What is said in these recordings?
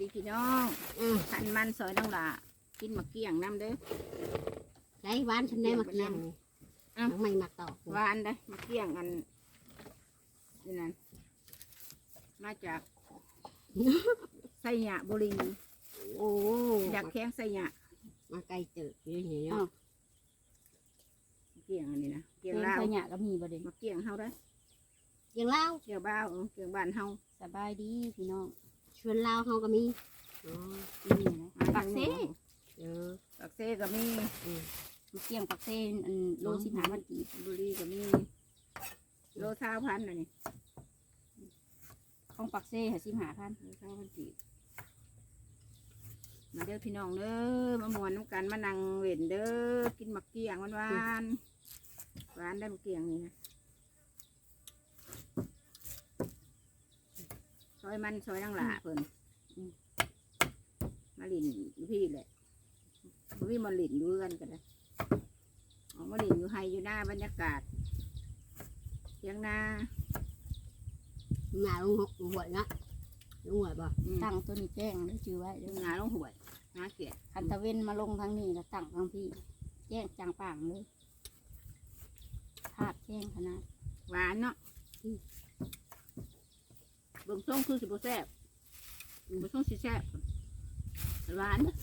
ดีพี่น้องอืมขันมันซอยน้องหละกินมะเกี้ยงน้ำเด้อได้หวานฉันได้มาเกี่ยงนี่อ้าวน้องไม่มักตอกหวานได้อมะเกี้ยงอันนี่นั่นมาจากไสยะบุรีโอ้อยากแข้งไสยะมาไกลเจออยู่นี่อ้าเนาะวมะเกี้ยงอันนี้นะเกี้ยงเลี้ยงลาวขยะก็มีบ่เด้มะเกี้ยงเฮาได้อยังเล่าวเกี้ยงบ้าวเออเกี้ยงบ้านเฮาสบายดีพี่น้อง ชวนลาวเขาก็มีอ๋อนี่นะมาปักเซ่เออ ปักเซ่ก็มีมันเกี่ยงปักเซ่อันโลสิบห้าพันกีบบุรีก็มี โลเท้าพันอันนี้ของปักเซ่ค่ะสิบห้าพันโลเท้าพันจีบมาเด้อพี่น้องเด้อมามวนน้ำกันมานั่งเว้นเด้อกินมะเกี้ยงหวานหวานๆหวานได้มะเกี้ยงนี่นะ อยมันซอยนังหลาเพิ่นอืมมาหลินอยู่พี่แหละบ่มีมาหลินอยู่กันกันเลยออกมาหลินอยู่ไฮอยู่หน้าบรรยากาศเทียงนาหนาลงหกหัวเนาะลงหัวบ่อืมตั้งตัวนี้แจ้งได้ชื่อไว้เด้อหนาลงหวยหนาเกียดคันตะเว้นมาลงทางนี้แล้วตั้งทางพี่ แจ้งจางป่างเลยพาดแจ้งขนาดหวานเนาะเบิ่ง ส่งคือสิบแซ่บเบิ่งส่งสิแซ่บหวานเด้อ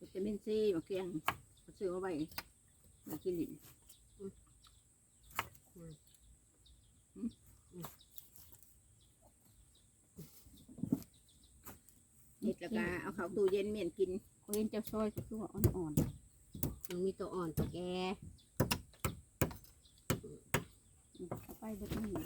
วิตามินซีมะเขือเอาซื้อมาไว้มากินดิน เด็ด แล้วก็เอาเข้าตู้เย็นเมียนกินเขาเห็นเจ้าซอยก็คือว่าอ่อนมันมีตัวอ่อนตัวแก่ๆอืมเอาไปเบิดนี่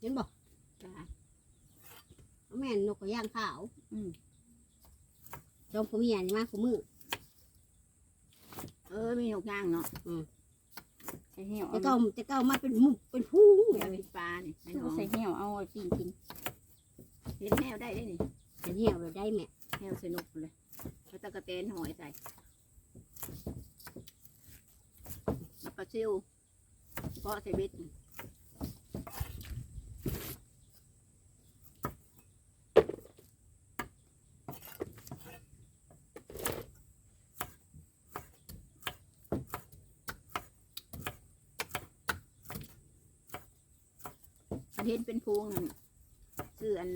เห็นบ่จ้าเอาแม่นนกกระย่างขาว อืมจอ มผมเมียนี่มาผมมือเออ มีนกย่างเนาะใส่เหี่ยวจะเอาเก้าจะเก้ามาเป็นหมุกเป็นผู้อยากกินปลานี่ไม่คือน้องใส่เหี่ยวเอาไว้ปิ้งกินเห็นแมวได้ได้นี่จะเหี่ยวไปได้แม่แมวสนุกเลยแล้วตะกะเตนหอยใส่แล้วปลาซิวเพาะใส่เบ็ดนี่ นเห็นเป็นพวงนั่นซื้ออัน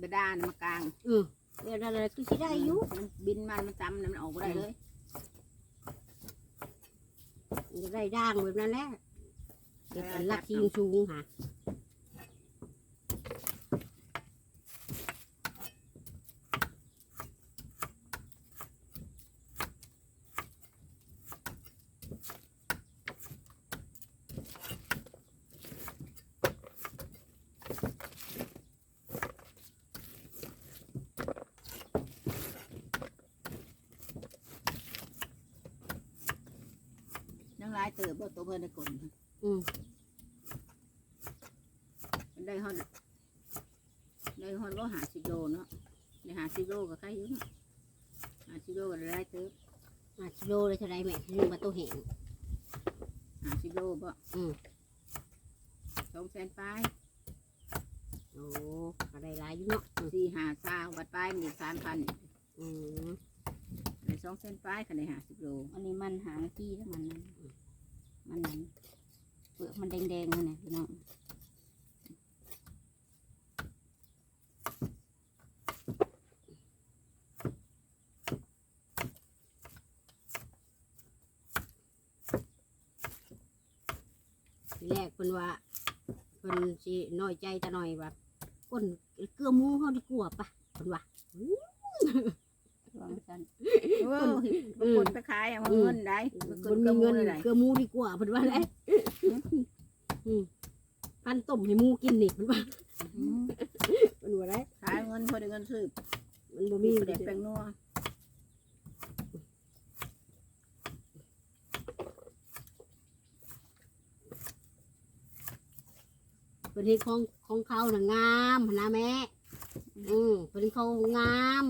บดานะมากลางเออเดี๋ยวอะไรคือสิได้อยู่มันบินมันมันตำนะมันออกบ่ได้เลยจะได้ด่างแบบนั้นแหละเดี๋ยวเป็นลักชิงชูงค่ะ นังหลายเติบบ่ตัวเพิ่นได้กลนอืมมันได้ฮอดได้ฮอดบ่หาสิบโลเนาะได้หาสิบโลก็ใครอยู่เนาะหาสิบโลก็ได้หลายเติบมาชิโลเลยเท่าไรแม่นึ่งมาตัวแห้งหาสิบโลบ่อืมสองแสนปลายโอ้อะไรหลายอยู่เนาะอืมสี่หาซาวบัดปลายมันสามพันอืม ได้สองแสนปลายคันได้หาสิบโล อันนี้มันหางกี้แล้วมันนั้น มันเปลือกมันแดงๆนั่นแหละพี่น้องทีแรกเพิ่นว่าเพิ่นสิน้อยใจจะหน่อยว่าก้นเกลือมูเฮาดีกว่าปะเพิ่นว่า วางสันโอ้ยบางคนไปขายเอาเงินได้บางคเพิ่นนก็มีเงิเงินนได้เกลือหมูดีกว่าเพิ่นว่าแหละอืมพันต้มให้หมูกินนี่เพิ่นว่าอืมเพิ่นมันบ่ได้ขายเงินพอได้เงินซื้อมันบ่มีมีเด็กแปลงนัวเพิ่นเฮ็ดของของเขาน่ะงามหั่นนะแม่ อืมเพิ่นเขางาม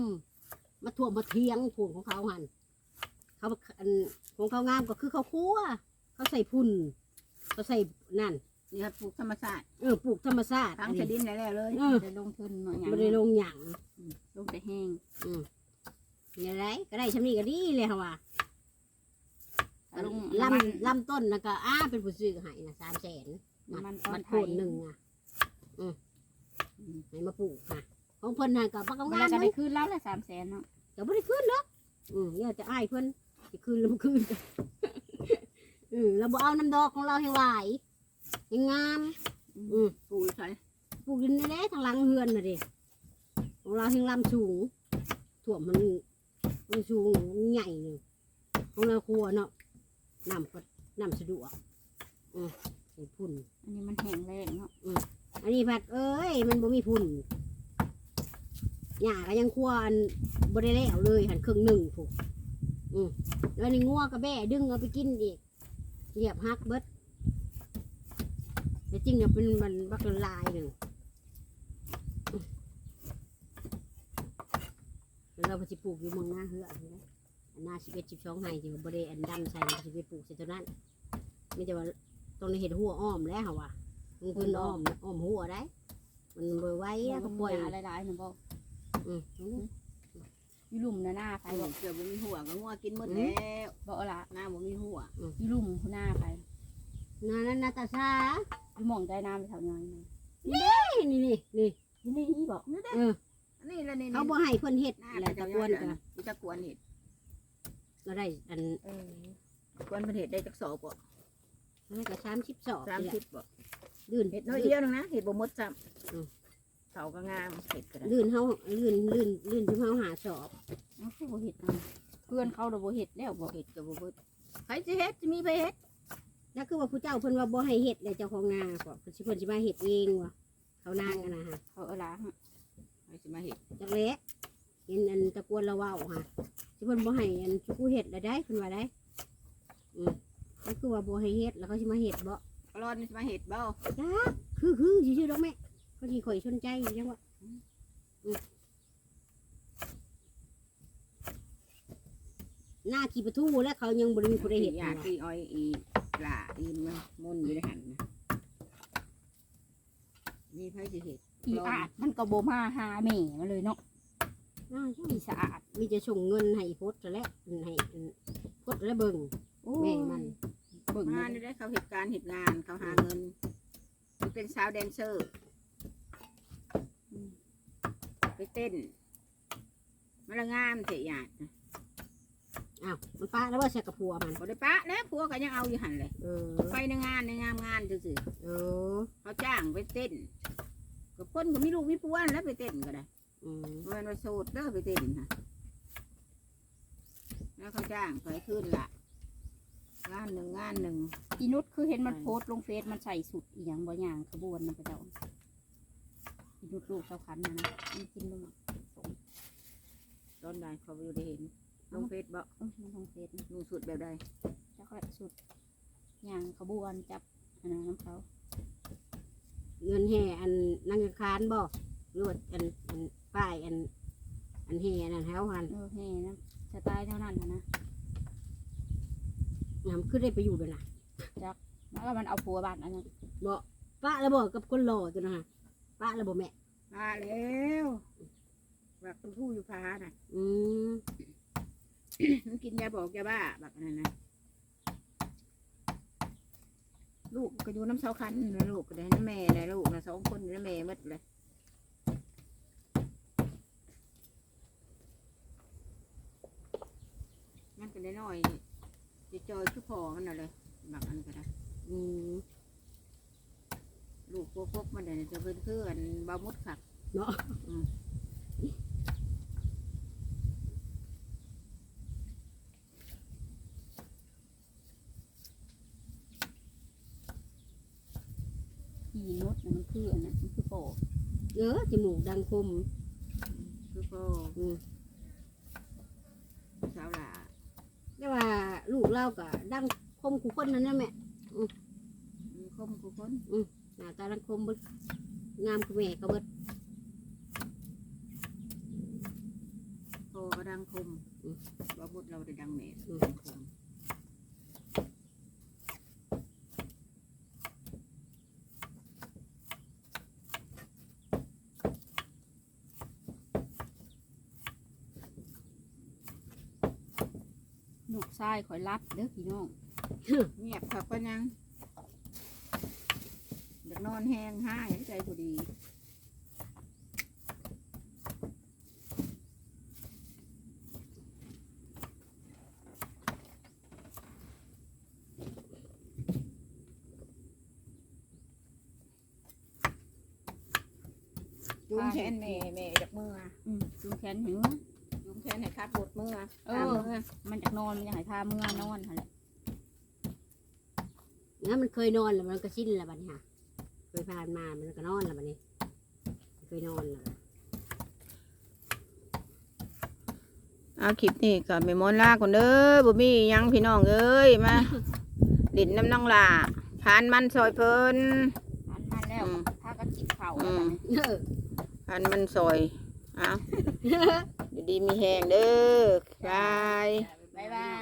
มาท่วมมาเทียงผุนของเขาหั่นเขาอันของเขางามก็คือเขาคั่วเขาใส่พุ่นเขาใส่นั่นนี่ครับปลูกธรรมชาติเออปลูกธรรมชาติทั้งอันชนี้ดินแล้วเลยเออได้ลงทุนหน่อยหยังบ่ได้ลงหยังลงแต่แห้งอืมนี่ไรก็ได้ชำนี้ก็ดีเลยค่ะว่าลงลน้ำมันำลำต้นนะก็อ้าเป็นผู้ซื้อให้นะสามแสนน้ำมันตอมันดไทโคยนหนึ่งอะอืมให้มาปลูกค่ะ ของเพิ่นน่ะกับปักเวงาลานก็เลได้ยคืนแล้วละสามแสนเนาะก็บ่ได้ขึ้นเนาะอืมเนี่ยจะอ้ายเพิ่นสิคืนแล้วบ่คืนอืมเราบ่เอาน้ำดอกของเราให้ไหวให้งาม อืมปลูกใส่ปลูกอยู่ในแหละทางหลังเฮือนน่ะดิของเราเฮงลำสูงถ่วมมันมันสูงมันใหญ่หนึ่งของเราครัวเนาะน้ำก็น้ำสะดวกอืมใส่พุ่น อันนี้มันแห้งแรงเนาะอันนี้ผัดเอ้ย มันบ่มีพุ่น หญ้าก็ยังครัวอันบ่ได้แล้วเลยหันครึ่งหนึ่งผูกอืมแล้วนี่งัวกับแบ่ดึงเอาไปกินอีกเหยียบฮักเบิดแต่จริงเนี่ยเป็นมันบักละลายหนึ่งแล้วเราไปปลูกอยู่เมืองหน้าเฮืออันะหน้าสิบเอ็ดสิบสองไห้ที่บ่ได้อันดำใส่สิไปปลูกใส่ตัวนั้นไม่แต่ว่าตรงนี้เห็ดหัวอ้อมแล้วค่ะว่ามันคืออ้อมอ้อมหัวได้ มันไว้ก็ปล่อยหาหลายๆนะบ่อื มอยู่หลุมน่ะหน้าไปไอ้บอกเกือบบ่มีหัวก็งัวกินหมดแล้วบ่เอาละหน้าบ่มีหัวอยู่หลุมคุณหน้าไปนานานาตาซาอยู่หม่องได้น้ำไปแถวน้อยนะนี่นี่นี่นี่นี่นี่บอกเอออันนี้ละนี่เขาบ่ให้เพิ่นเฮ็ดหน้าแล้วตะกวนก็ตะกวนเห็ดก็ได้อันเออตะกวนเพิ่นเห็ดได้จักสอบบ่ให้ก็สามสิบสอบสามสิบบ่ลื่นเห็ดน้อยเดียวนึงนะเห็ดบ่หมดซ้อืมำ เขาก็งามเห็ดก็ได้ลื่นเฮาลื่นลื่นลื่นจุ่มเฮาหาสอบเอาคือบ่เห็ดนะเพื่อนเขาเดบ่เห็ดแล้วบ่เห็ดก็บ่เบิดใครสิเฮ็ดสิมีไปเฮ็ดแล้วคือว่าผู้เจ้าเพิ่นว่าบ่ให้เฮ็ดแล้วเจ้าของนาก็เพิ่นสิเพิ่นสิมาเฮ็ดเองว่ะเขานางกันนะฮะเขาเอาละฮะใครสิมาเฮ็ดจักเละเห็นอันตะกวนละเว้าฮะสิเพิ่นบ่ให้อันจุกูเฮ็ดแล้วได้เพิ่นว่าได้อืมแล้วคือว่าบ่ให้เฮ็ดแล้วเขาสิมาเฮ็ดบ่ปลอนนี่สิมาเฮ็ดบ่จ้าคือคือชื่อๆดอกแม่ ก็ที่ข่อยสนใจอยู่จังว่าอืมหน้าขี่ประตูแล้วเขายังบริมีผู้ใดเห็นอยากอีอ้อยอีปลาอีมันมุนอยู่ในหันนะมีไผสิเฮ็ดอีอาดมันก็บ่มาหาแม่มาเลยเนาะน่าอีสะอาดมีจะส่งเงินให้พดแล้วให้พดแล้วเบิ่งโอ้แม่มันเบิ่งมาเลยได้เขาเหตุการณ์เหตุงานเขาหาเงินมันเป็นสาวแดนเซอร์อืมไป เต้นมันละงามเสียหยาดนะอ้าวมันป้าแล้วว่าใส่กระพัวมันบได้ปะแล้วผัวก็ยังเอาอยู่หันเลย เออไปในงานในงามงานซื่อเออๆเขาจ้างไปเต้นก็คนก็มีลูกมีผัวแล้วไปเต้นก็ได้อืมเมื่อวันโสดเด้อไปเต้นนะแล้วเขาจ้างไปขึ้นละงานหนึ่งงานหนึ่งอีนุชคือเห็นมันโพสต์ลงเฟซมันใส่สุดอีหยังบ่อย่างขบวนมันไปเจ้า อีนุชลูกเจ้าคันนะนะมันกินบ่หมดตอนใดเขาไปอยู่ได้เห็นลงเฟซบอกเอ้ยมันลงเฟซนะนุ่งสุดแบบใดเจ้าก็สุดอย่างขบวนจับอันนั้นน้ำเขาเงินแห่อันนังคารบ่รวดอันอันป้ายอัน อันแห่นั่นแถวหันเออแห่นะสไตล์เท่านั้นนะนะนำขึ้นได้ไปอยู่เลยนะแล้วก็มันเอาผัวบ้านอันนั้นบ่ป้าแล้วบอกกับคนหล่อตัวนะฮะ ป้าแล้วบอกแม่ มาแล้วบักคุณผู้อยู่พาน่ะ อืมมันกินยาบอกยาบ้าบักอันนั้นนะลูกก็อยู่น้ำเสาคันนะลูกก็ได้น้ำแม่ได้ลูกนะสองคนอยู่น้ำแม่หมดเลยมันก็ได้น้อยจะจอยชุบพอมันน่ะเลยบักอันก็ได้อืม ลูกพวกพวกมันเนี่ยจะเป็นเพื่อนบามุดขักเนาะอืมอีนุชน่ะมันคืออันนั้นมันคือโปเออจมูกดังคมคือพ่ออืมสาวหลาแต่ว่าลูกเราก็ดังคมกูคนนั้นนะแม่อืมคมกูคน หน้าตาดังคมเบิดงามกูแม่ก็เบิดพ่อก็ดังคมอืมว่าบุตรเราได้ดังแม่อืมดังคมลูกชายข่อยรัดเด้อพี่น้องเงียบครับก็ยัง เด็กนอนแห้งห้ายใจพอดีจุงแขนแม่แม่จากมืออืมจุงแขนหิวจุงแขนให้คัดบดมือเออตามมือมันจากนอนมันอยากให้พาเมื่อนอนหั่นแหละงั้นมันเคยนอนแล้วมันก็สิ้นแล้วบัดนี้ค่ะเคย ผ่านมามันก็นอนแล้วบัดนี้เคยนอนแล้วเอาคลิปนี้ก็ไม่มอนลาคนเด้อบ่มีหยังพี่น้องเอ้ยมา ดินน้ำน้องลาทานมันซอยเพิ่นทานมาแล้วอืมพากันกินข้าวอืแล้วมบัดนี้เออทานมันซอยเอาอยู่ดีมีแหงเด้อบาย บ๊ายบาย